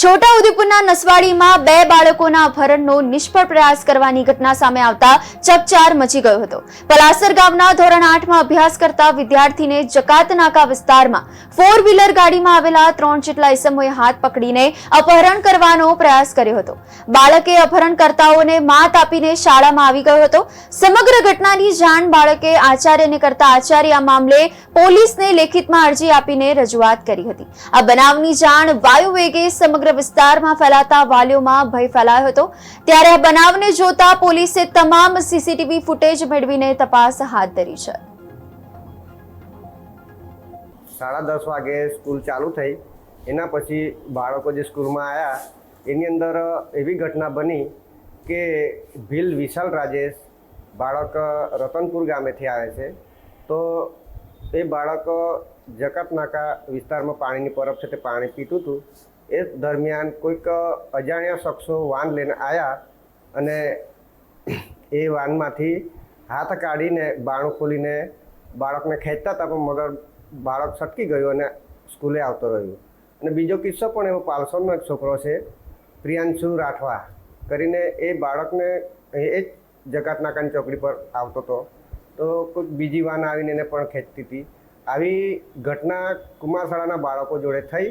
છોટાઉદેપુરના નસવાડીમાં બે બાળકોના અપહરણનો નિષ્ફળ પ્રયાસ કરવાની ઘટના સામે આવતા ચકચાર મચી ગયો હતો. પલાસર ગામના ધોરણ આઠમાં અભ્યાસ કરતા વિદ્યાર્થીને જકાત નાકા વિસ્તારમાં ફોર વ્હીલર ગાડીમાં આવેલા ત્રણ જેટલા ઇસમોએ હાથ પકડીને અપહરણ કરવાનો પ્રયાસ કર્યો હતો. બાળકે અપહરણકર્તાઓને માત આપીને શાળામાં આવી ગયો હતો. સમગ્ર ઘટનાની જાણ બાળકે આચાર્યને કરતા આચાર્ય આ મામલે પોલીસને લેખિતમાં અરજી આપીને રજૂઆત કરી હતી. આ બનાવની જાણ વાયુ વેગે સમગ્ર વિસ્તારમાં ફેલાતા વાલીઓમાં ભય ફેલાયો હતો. ત્યારે આ બનાવને જોતા પોલીસે તમામ સીસીટીવી ફૂટેજ મેળવીને તપાસ હાથ ધરી છે. સાડા દસ વાગે સ્કૂલ ચાલુ થઈ. એના પછી બાળકો જે સ્કૂલમાં આવ્યા એની અંદર એવી ઘટના બની કે ભીલ વિશાલ રાજેશ બાળક રતનપુર ગામેથી આવે છે. તો એ બાળક જકાતનાકા વિસ્તારમાં પાણીની પરબ છે તે પાણી પીતું હતું. એ દરમિયાન કોઈક અજાણ્યા શખ્સો વાન લઈને આવ્યા અને એ વાનમાંથી હાથ કાઢીને બાણું ખોલીને બાળકને ખેંચતા હતા, પણ મગર બાળક છટકી ગયું અને સ્કૂલે આવતો રહ્યો. અને બીજો કિસ્સો પણ એવો પાલસોનનો એક છોકરો છે, પ્રિયાંશુ રાઠવા. કરીને એ બાળકને એ જ જકાત નાકાની ચોકડી પર આવતો હતો. તો કોઈક બીજી વાન આવીને એને પણ ખેંચતી હતી. આવી ઘટના કુમાર શાળાના બાળકો જોડે થઈ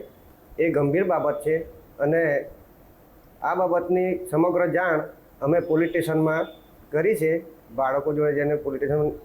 એ ગંભીર બાબત છે અને આ બાબતની સમગ્ર જાણ અમે પોલીસ સ્ટેશનમાં કરી છે. બાળકો જોડે જઈને પોલીસ સ્ટેશન